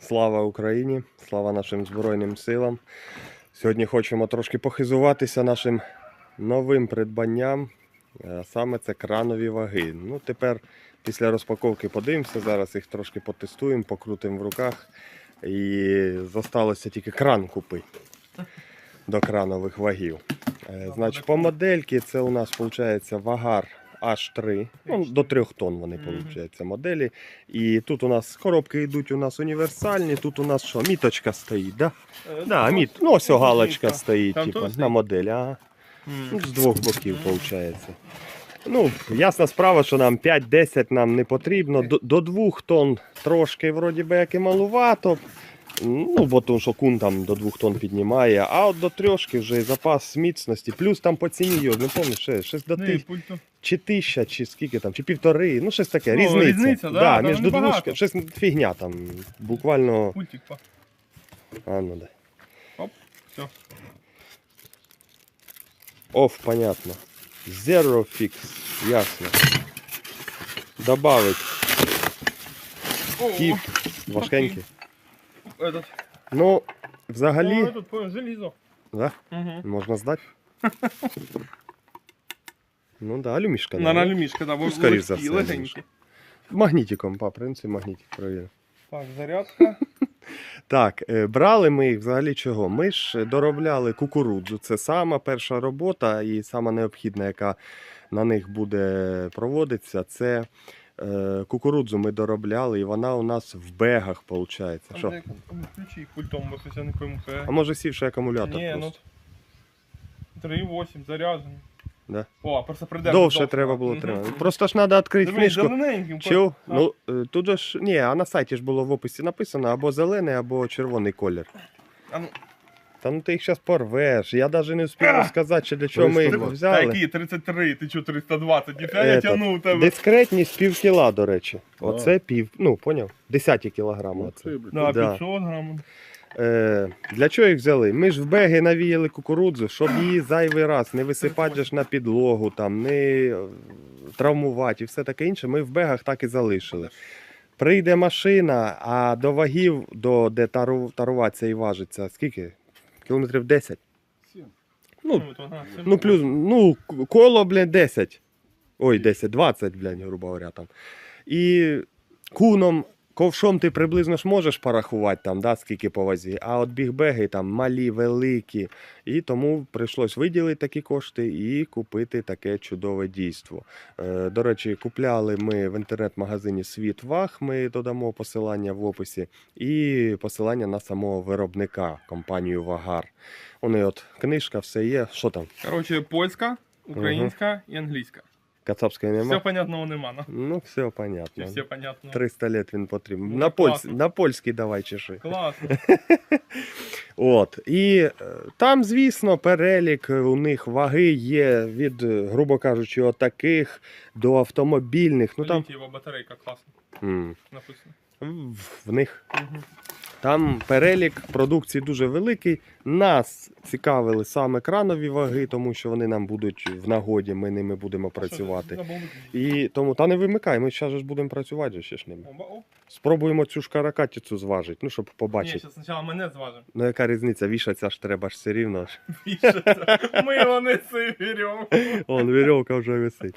Слава Україні! Слава нашим Збройним силам! Сьогодні хочемо трошки похизуватися нашим новим придбанням. Е, Саме це кранові ваги. Ну, тепер після розпаковки подивимося, зараз їх трошки потестуємо, покрутимо в руках. І зосталося тільки кран купити до кранових вагів. Е, Значить, по модельки це у нас виходить вагар H3, ну, до 3 тонн вони Мгм. виходить, моделі. І тут у нас коробки йдуть у нас універсальні, тут у нас що, міточка стоїть, да? Да, міт. Ну, ось галочка стоїть, типу, на моделі. Ага. Ну, з двох боків виходить. Ну, ясна справа, що нам 5-10 нам не потрібно. До, до 2 тонн трошки вроді би як і малувато. Ну, бо тому що кун там до 2 тонн піднімає, а от до трьошки вже запас міцності. Плюс там по ціні його, не пам'ятаю, ще, щось до Ну, ти, і пульту. Чи тисяча, чи скільки там, чи півтори, ну щось таке, Ну, різниця. різниця, да, да, між небагато. двушки, щось фігня там, буквально. Пультик. па. А, ну, да. Оп, все. Оф, понятно. Zero fix, ясно. Добавить кіт важкенький. Этот. Ну, взагалі, О, этот, понял, железо. да, Угу. можна здати. Ну да, алюмішка. На наверное. налюмішка, да, Ну, скоріш за все, легенькі. Магнітиком, по принципі, магнітик провірив. Так, зарядка. Так, е, брали ми їх взагалі чого? Ми ж доробляли кукурудзу. Це сама перша робота і сама необхідна, яка на них буде проводитися. Це е, кукурудзу ми доробляли, і вона у нас в бегах виходить. Що? ну, Включи їх пультом, бо щось я не пойму. А може сівший акумулятор Ні, ну. 3,8 заряджений. Да. О, просто придержи. Довше треба було тримати. Просто ж треба відкрити книжку. Чув? А. Ну е, тут же ж ні, а на сайті ж було в описі написано або зелений, або червоний колір. А ну, Та ну ти їх зараз порвеш. Я навіть не встиг розказати, ще для чого ми їх Та взяли. які 33, ти чого 320? Ніфіга я Этот, тягнув тебе. Дискретність пів кіла, до речі. А. Оце пів, ну, поняв? Десяті кілограми. Оце. Да, Да. 500 грамів. Е, для чого їх взяли? Ми ж в беги навіяли кукурудзу, щоб її зайвий раз не висипати ж на підлогу, там, не е, травмувати і все таке інше. Ми в бегах так і залишили. Прийде машина, а до вагів, до, де тару, таруватися і важиться, скільки? Кілометрів 10? Ну, це Ну, плюс, ну, коло, блядь, 10. Ой, 10, 20, блядь, грубо говоря, там. І куном, ковшом ти приблизно ж можеш порахувати там, да, скільки по вазі, а от бігбеги там малі, великі. І тому прийшлось виділити такі кошти і купити таке чудове дійство. Е, до речі, купляли ми в інтернет-магазині Світ Ваг, ми додамо посилання в описі, і посилання на самого виробника, компанію Вагар. Вони от книжка, все є. Що там? Коротше, польська, українська і англійська. Кацапської Все нема? понятного нема. ну. Ну, все Чи понятно. все понятно? 300 лет він потрібен. Ну, на, класно. на польський давай чеши. Класно. От. І е, там, звісно, перелік у них ваги є від, грубо кажучи, отаких до автомобільних. Ну там Літієва батарейка класно м, написано. в- в них Угу. Там перелік продукції дуже великий. Нас цікавили саме кранові ваги, тому що вони нам будуть в нагоді, ми ними будемо працювати. І тому та не вимикай, ми зараз ж будемо працювати ще ж ними. Спробуємо цю ж каракатицю зважити, ну щоб побачити. зараз спочатку мене зважимо. Ну яка різниця, вішатися ж треба ж все рівно. ж. Ми його не беремо. Вон вірьовка вже висить.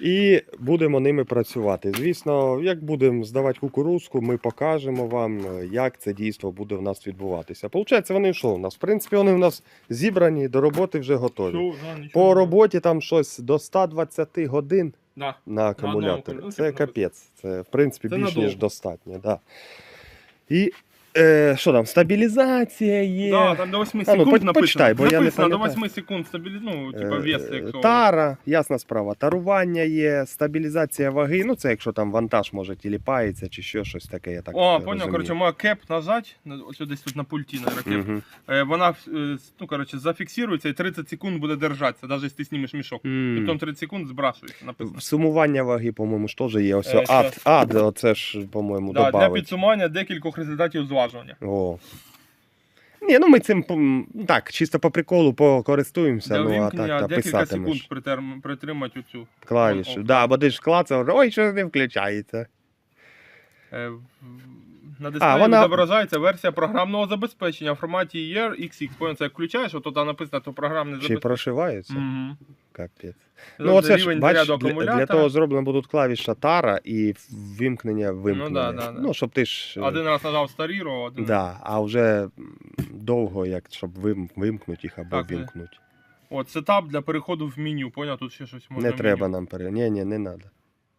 І будемо ними працювати. Звісно, як будемо здавати кукурузку, ми покажемо вам, е, як це дійство буде в нас відбуватися. Получається, вони що у нас? В принципі, вони у нас зібрані, до роботи вже готові. По роботі там щось до 120 годин Да. на акумуляторі. акумуляторі. Ну, Це типу, капець. Це в принципі Це більш ніж достатньо. Да. І е, що там, стабілізація є. Да, там до 8 А, ну, секунд написано. почитай, бо я не написано до 8 секунд стабілі... ну, Е, типа вес, якщо... Тара, ясна справа. Тарування є, стабілізація ваги. Ну, це якщо там вантаж може тіліпається чи що щось таке. Я так О, понял, короче, моя кеп нажать, на- ось десь тут на пульті, наверное, кеп. Е, Вона, е, ну, короче, зафіксується і 30 секунд буде держатися, навіть якщо ти знімеш мішок. М. Потім 30 секунд збрасується, написано. Сумування ваги, по-моєму, ж теж є. Ось Е, ад, ад, оце ж, по-моєму, Да, для добавить. підсумання декількох результатів зважування. О. Ні, ну ми цим так, чисто по приколу покористуємося, Для ну а так, та декілька секунд писатимеш притерм- притримати оцю. клавішу. О. Да, бо ти ж клацав, ой, що не включається. Е, На дисплеї вона- відображається версія програмного забезпечення в форматі ERXX. Понял, це як включаєш, от тут написано, то програмне Чи забезпечення. прошиваються? Угу. Капець. Ну, оце ж, рівень бач, для, для того зроблено будуть клавіша тара і вимкнення вимкнення. да, да, да. Ну, щоб ти ж. е, Один раз нажав старіру, один Да, а вже м, довго, як щоб вим, вимкнути їх або Так, не- вимкнути. От сетап для переходу в меню. Поняв, тут ще щось можна Не в треба меню. нам пере. Ні, ні, не треба.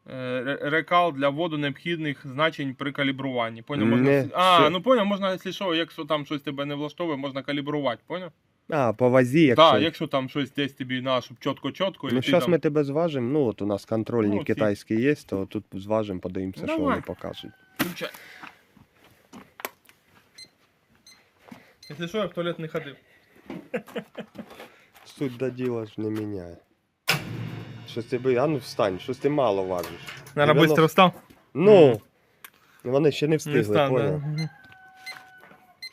Е, ре- Рекал для вводу необхідних значень при калібруванні. Поняв, можна... Не, А, ну поняв, можна, якщо що, якщо там щось тебе не влаштовує, можна калібрувати, поняв? А, по вазі, Так, якщо. да, якщо там щось десь тобі на, щоб чітко-чітко, Ну, зараз там... ми тебе зважимо. Ну, от у нас контрольні Ну, китайські є, то тут зважимо, подивимося, що вони покажуть. Включай. Якщо що, я в туалет не ходив. Суть до діла ж не міняє. Щось ти, а ну встань, щось ти мало важиш. Наверно, 90. быстро встав? Ну, вони ще не Не встигли, встав, поняв? да.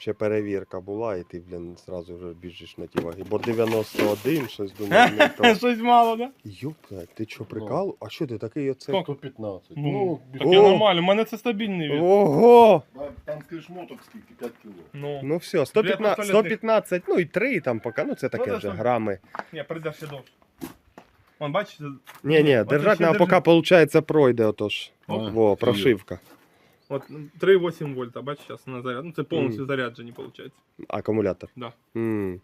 Ще перевірка була, і ти, блін, зразу вже біжиш на ті ваги. Бо 91, щось думаю, не то. Щось мало, да? Юпта, ти що, прикал? А що ти такий оце? 115. Ну, Ну, таке О! нормально, у мене це стабільний від. Ого! там скажеш моток скільки, 5 кіло. Ну, Ну все, 115, 115, ну і 3 там поки, ну це таке вже грами. ні, прийде ще довше. Вон, бачите? Ні, ні, Оце держать ще нам, держи. поки виходить пройде отож. Оп. Во, прошивка. От 3,8 вольта, бачиш, зараз на заряд. Ну, це повністю Мгм. заряджені, виходить. Акумулятор. Да. М.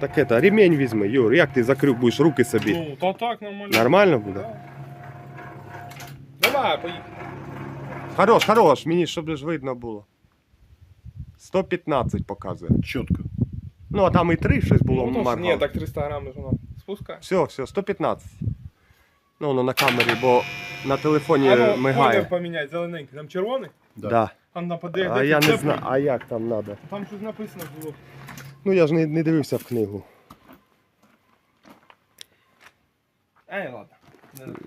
Так это, ремень візьми, Юр, як ти закрив будеш руки собі? Ну, то так нормально. Нормально буде? Да. Давай, поїхали. Хорош, хорош, мені щоб ж видно було. 115 показує. Чітко. Ну, а там і 3 щось було Ну, маркало. ні, так 300 грамів воно спускає. Все, все, 115. Ну, воно на камері, бо на телефоні А ну, мигає. поміняй, зелененький. Там червоний, Да. там на подек. А я не знаю, а як там треба. Там щось написано було. Ну я ж не, не дивився в книгу. Ай, ладно.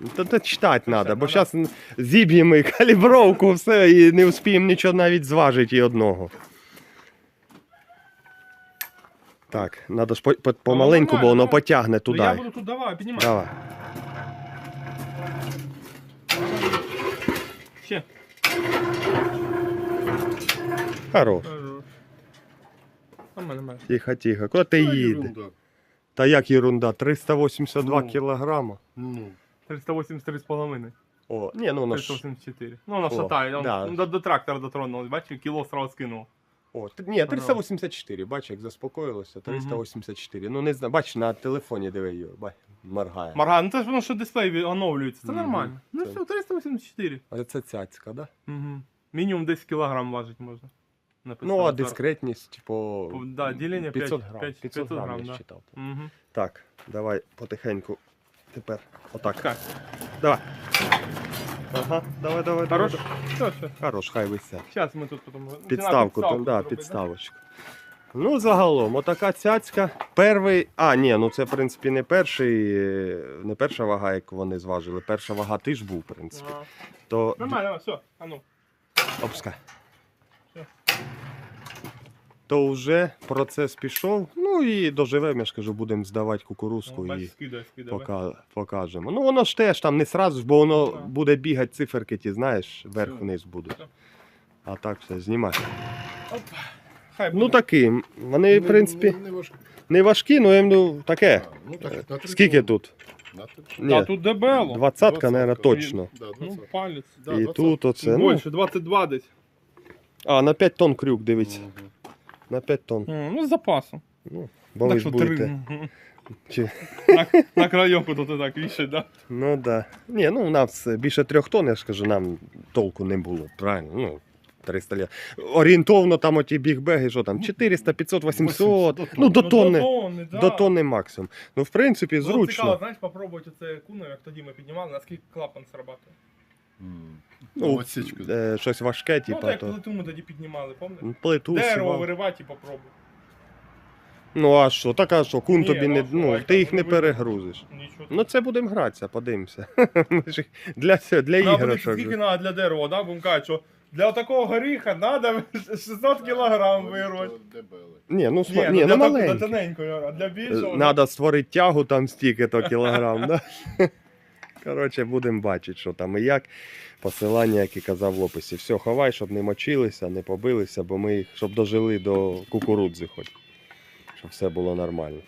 Не- То, то читати треба, бо зараз зіб'ємо і калібровку, все, і не вспіємо нічого навіть зважити і одного. Так, треба ж по, по, помаленьку, бо воно потягне Ну, я буду тут, давай, піднімай. Давай. Ще. Хорош. Хорош. Нормально, нормально. Тихо, тихо. Куди ти Та їде? Та як ерунда, 382 Ну. кілограма. Ну, 383,5. О, ні, ну воно ж. 384. Ну, воно О, шатає. он- да. ну, до, до трактора дотронулось, бачиш, кіло сразу скинув. О, ні, 384, бач, як заспокоїлося. 384. Ну не знаю, бач, на телефоні диви, Юр, бач, моргає. Марга, ну це ж воно що дисплей оновлюється, це Мгм. нормально. Ну Це- все, 384. Але це цяцька, да? Угу. Мінімум 10 кілограм важить можна. Написано Ну, а дискретність, по По- да, ділення 500 5 грам. 500 500 грам грам, я да. читав. Угу. Так, давай потихеньку. Тепер отак. Так, Давай. Ага, давай, давай. хорош? давай. Все, все. Хорош, хай висять. Зараз ми тут потім... Підставку, там, да, підставочку. Ну, загалом, отака цяцька. Перший. А, ні, ну це, в принципі, не перший, не перша вага, яку вони зважили. Перша вага ти ж був, в принципі. Ага. То Нормально, все, а ну. Опускай. То вже процес пішов. Ну і доживемо, я ж кажу, будемо здавати кукурузку Ну, і скидай, скидай. пока, покажемо. Ну воно ж теж там не сразу ж, бо воно Ну, буде бігати циферки, ті знаєш, вверх-вниз будуть. А так все, знімай. Оп. Хай Ну буде. такі, вони, в принципі, Не, не не важкі, ну їм ну, таке. А, ну, так, на Скільки тут? На. Ні, А тут дебело. двадцятка, мабуть, точно. Да, Ну, палець. Да, І 20. тут оце. Ну, Більше, 22 десь. а, на 5 тонн крюк, дивіться. Мгм. На 5 тонн. М, Ну, з запасом. Бо ви так ж що будете. три. Мгм. Чи... На, на крайовку тут і так вішать, да? Ну да. Ні, ну у нас більше трьох тонн, я ж кажу, нам толку не було. Правильно? Ну, 300 літ. Орієнтовно там оті бігбеги, що там, 400, 500, 800, 800, ну до Ну, тонни. До тонни, да. До тонни максимум. Ну, в принципі, Було цікаво, зручно. знаєш, попробувати оце куно, як тоді ми піднімали, наскільки клапан срабатує. М. Ну, Отсічка. Е, щось важке, Ну, типа, так то. плиту ми тоді піднімали, пам'ятаєш? Плиту, Дерево сівал. виривати і попробуй. Ну а що, так а що, кун Ні, тобі ну, не. а що, Ну, а ти їх вони не вийдуть. перегрузиш. Нічого. Ну це будемо гратися, подивимося. Ми ж їх для, цього- для Треба іграшок. подивитися, скільки треба для дерева, да? Будемо казати, що для такого горіха треба 600 кілограм вирвати. Дебелий. Ні, ну, Ні, сма... ну, для ну так- маленький. для тоненького, а для більшого. Треба створити тягу там стільки то кілограм, да? Коротше, будемо бачити, що там і як. Посилання, як і казав в описі. Все, ховай, щоб не мочилися, не побилися, бо ми їх, щоб дожили до кукурудзи хоч. Щоб все було нормально.